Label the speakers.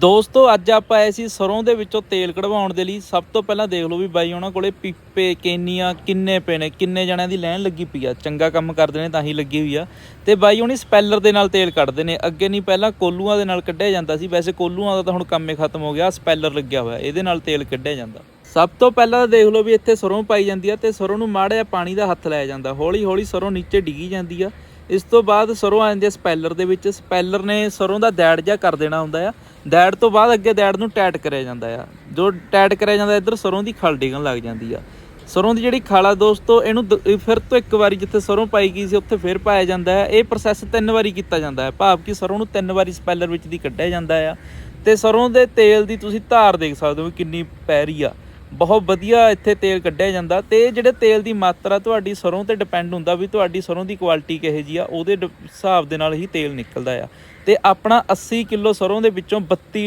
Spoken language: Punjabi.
Speaker 1: ਦੋਸਤੋ, ਅੱਜ ਆਪਾਂ ਆਏ ਸੀ ਸਰੋਂ ਦੇ ਵਿੱਚੋਂ ਤੇਲ ਕਢਵਾਉਣ ਦੇ ਲਈ। ਸਭ ਤੋਂ ਪਹਿਲਾਂ ਦੇਖ ਲਓ ਵੀ ਬਾਈ ਉਹਨਾਂ ਕੋਲੇ ਪੀਪੇ, ਕੇਨੀਆਂ ਕਿੰਨੇ ਪਏ ਨੇ, ਕਿੰਨੇ ਜਣਿਆਂ ਦੀ ਲਾਈਨ ਲੱਗੀ ਪਈ ਆ। ਚੰਗਾ ਕੰਮ ਕਰਦੇ ਨੇ, ਤਾਂ ਹੀ ਲੱਗੀ ਹੋਈ ਆ। ਤੇ ਬਾਈ ਹੁਣੀ ਸਪੈਲਰ ਦੇ ਨਾਲ ਤੇਲ ਕੱਢਦੇ ਨੇ। ਅੱਗੇ ਨਹੀਂ, ਪਹਿਲਾਂ ਕੋਲੂਆਂ ਦੇ ਨਾਲ ਕੱਢਿਆ ਜਾਂਦਾ ਸੀ। ਵੈਸੇ ਕੋਲੂਆਂ ਦਾ ਤਾਂ ਹੁਣ ਕੰਮ ਹੀ ਖਤਮ ਹੋ ਗਿਆ। ਸਪੈਲਰ ਲੱਗਿਆ ਹੋਇਆ। ਇਹਦੇ ਨਾਲ ਤੇਲ ਕੱਢਿਆ ਜਾਂਦਾ। ਸਭ ਤੋਂ ਪਹਿਲਾਂ ਤਾਂ ਦੇਖ ਲਓ ਵੀ ਇੱਥੇ ਸਰੋਂ ਪਾਈ ਜਾਂਦੀ ਆ ਤੇ ਸਰੋਂ ਨੂੰ ਮਾੜਾ ਪਾਣੀ ਦਾ ਹੱਥ ਲਾਇਆ ਜਾਂਦਾ। ਹੌਲੀ ਹੌਲੀ ਸਰੋਂ ਨੀਚੇ ਡਿੱਗੀ ਜਾਂਦੀ ਆ। ਇਸ ਤੋਂ ਬਾਅਦ ਸਰੋਂ ਆ ਜਾਂਦੀ ਆ ਸਪੈਲਰ ਦੇ ਵਿੱਚ। ਸਪੈਲਰ ਨੇ ਸਰੋਂ ਦਾ ਦੈੜ ਜਿਹਾ ਕਰ ਦੇਣਾ ਹੁੰਦਾ ਆ। ਦੈੜ ਤੋਂ ਬਾਅਦ ਅੱਗੇ ਦੈੜ ਨੂੰ ਟਾਈਟ ਕਰਿਆ ਜਾਂਦਾ ਆ। ਜੋ ਟਾਈਟ ਕਰਿਆ ਜਾਂਦਾ ਇੱਧਰ ਸਰੋਂ ਦੀ ਖਲ ਡਿੱਗਣ ਲੱਗ ਜਾਂਦੀ ਆ। ਸਰੋਂ ਦੀ ਜਿਹੜੀ ਖਲ ਆ ਦੋਸਤੋ, ਇਹਨੂੰ ਦ- ਫਿਰ ਤੋਂ ਇੱਕ ਵਾਰੀ ਜਿੱਥੇ ਸਰੋਂ ਪਾਈ ਗਈ ਸੀ, ਉੱਥੇ ਫਿਰ ਪਾਇਆ ਜਾਂਦਾ ਹੈ ਇਹ ਪ੍ਰੋਸੈਸ ਤਿੰਨ ਵਾਰੀ ਕੀਤਾ ਜਾਂਦਾ ਹੈ ਭਾਵ ਕਿ ਸਰੋਂ ਨੂੰ ਤਿੰਨ ਵਾਰੀ ਸਪੈਲਰ ਵਿੱਚ ਦੀ ਕੱਢਿਆ ਜਾਂਦਾ ਆ। ਤੇ ਸਰੋਂ ਦੇ ਤੇਲ ਦੀ ਤੁਸੀਂ ਧਾਰ ਦੇਖ ਸਕਦੇ ਹੋ ਕਿੰਨੀ ਪੈ ਰਹੀ ਆ। ਬਹੁਤ ਵਧੀਆ ਇੱਥੇ ਤੇਲ ਕੱਢਿਆ ਜਾਂਦਾ ਤੇ ਜਿਹੜੇ ਤੇਲ ਦੀ ਮਾਤਰਾ ਤੁਹਾਡੀ ਸਰੋਂ ਤੇ ਡਿਪੈਂਡ ਹੁੰਦਾ ਵੀ ਤੁਹਾਡੀ ਸਰੋਂ ਦੀ ਕੁਆਲਿਟੀ ਕਿਹੋ ਜੀ ਆ, ਉਹਦੇ ਡ- ਹਿਸਾਬ ਦੇ ਨਾਲ ਹੀ ਤੇਲ ਨਿਕਲਦਾ ਆ। ਤੇ ਆਪਣਾ 80 ਕਿਲੋ ਸਰੋਂ ਦੇ ਵਿੱਚੋਂ 32